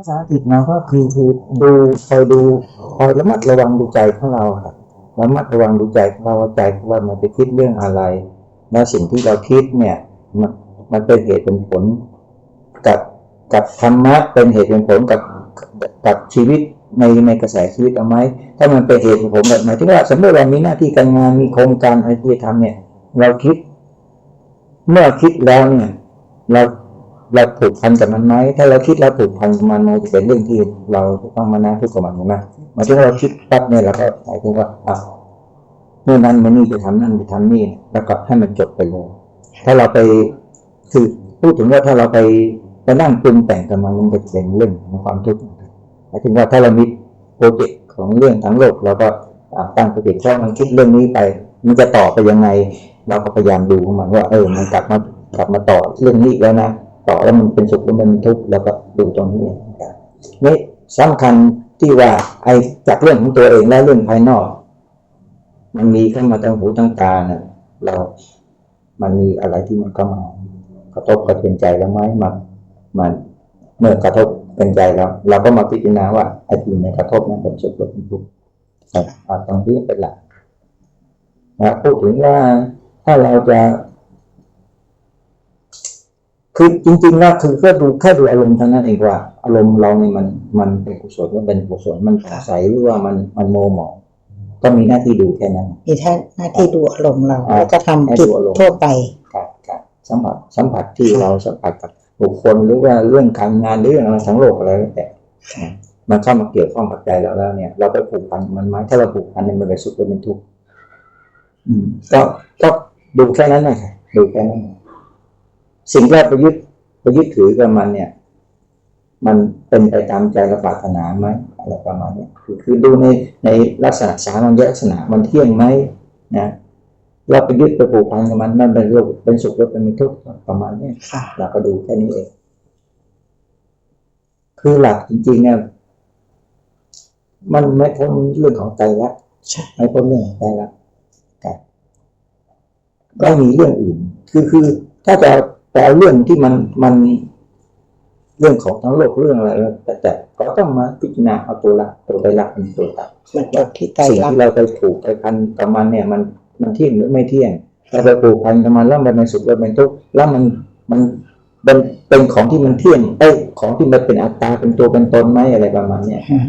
ภาษาอังกฤษเราก็คือคือดูคอยดูคอยระมัดระวังดูใจของเราครับระมัดระวังดูใจของเราใจของเรามันไปคิดเรื่องอะไร แล้วสิ่งที่เราคิดเนี่ยมันมันเป็นเหตุเป็นผลกับกับธรรมะเป็นเหตุเป็นผลกับกับชีวิตในในกระแสชีวิตเอาไหมถ้ามันเป็นเหตุเป็นผลแบบหมายถึงว่าสมมติเรามีหน้าที่การงานมีโครงการอะไรที่จะทำเนี่ย เราคิด เมื่อคิดแล้วเนี่ยเรา เราผูกพันกับมันไหมถ้าเราคิดแล้วผูกพันกับมันมันจะเป็นเรื่องที่เราต้องมานั่งทุกข์กับมันถูกไหมหมายถึงว่เราคิดปั๊บเนี่ยเราก็หมายถึงว่าอะเมื่อนั้นมื่อนี่จะทำนั่นจะทำนี่แล้วก็ให้มันจบไปเลยถ้าเราไปคือพูดถึงว่าถ้าเราไปไปนั่งปรุงแต่งกับมันมันจะเป็นเรื่องของความทุกข์หมายถึงว่าถ้าเรามีโปรเจกต์ของเรื่องทั้งโลกเราก็ตั้งโปรเจกต์ถ้ามันคิดเรื่องนี้ไป มันจะต่อไปยังไง เราก็พยายามดูมันว่า เออมันกลับมากลับมาต่อเรื่องนี้อีกแล้วนะ ต่อแล้วมันเป็นสุขหรือมันทุกข์แล้วก็ดูตรงนี้นะครับนี่สำคัญที่ว่าไอ้จากเรื่องของตัวเองและเรื่องภายนอก มันมีเข้ามาทางหูทางตาเนี่ยเรา มันมีอะไรที่มันเข้ามากระทบกระเทือนใจแล้วไหมมันมันเมื่อกระทบเป็นใจแล้วเราก็มาพิจารณาว่าไอ้ที่มันกระทบนั้นเป็นสุขหรือเป็นทุกข์ครับเอาตรงนี้เป็นหลักนะพูดถึงว่าถ้าเราจะ คือจริงๆแล้วคือแค่ดูแค่ดูอารมณ์เท่านั้นเองว่า อารมณ์เราเนี่ยมันมันเป็นกุศลมันเป็นกุศลมันผ่องใสหรือว่ามันมันโมหมองก็มีหน้าที่ดูแค่นั้นมีท่าหน้าที่ดูอารมณ์เราอ่าแล้วก็ทำให้กิดูจอารมณ์ทั่วไปครับครับสัมผัสสัมผัสที่เราสัมผัสกับบุคคลหรือว่าเรื่องการงานหรือเรื่องอะไรทั้งโลกอะไรแล้วแต่มันเข้ามาเกี่ยวข้องกับใจเราแล้วเนี่ย เราไปผูกพันกับมันไหมถ้าเราผูกพันเนี่ยมันเป็นสุขหรือเป็นทุกข์อืมก็ก็ดูแค่นั้นนะครับดูแค่นั้นนะ สิ่งที่เราไปยึดไปยึดถือกับมันเนี่ย มันเป็นไปตามใจเราปรารถนาไหมอะไรประมาณเนี้ยคือคือดูในในลักษณะสามัญลักษณะมันเที่ยงไหมนะเราไปยึดไปผูกพันกับมันมันเป็นโลกเป็นสุขหรือเป็นทุกข์ประมาณเนี้ยค่ะเราก็ดูแค่นี้เอง คือหลักจริงๆเนี่ยมันไม่พ้นเรื่องของใจละใช่ไม่พ้นเรื่องของใจละครับก็มีเรื่องอื่น คือคือถ้าจะ แต่เอาเรื่องที่มันมันเรื่องของทั้งโลกเรื่องอะไรแล้วแต่แต่ก็ต้องมาพิจารณาเอาตัวละตัวใจละเป็นตัวตัดมันจบที่ใจสิ่งรักที่เราไปผูกไปพันกับมันเนี่ย มันมันเที่ยงหรือไม่เที่ยงเราไปผูกพันกับมันแล้วมันเป็นสุขแล้วเป็นทุกข์แล้วมันมันเป็นเป็นของที่มันเที่ยงเอ้ยของที่มันเป็นอัตตาเป็นตัวเป็นตนไหมอะไรประมาณเนี้ยอืม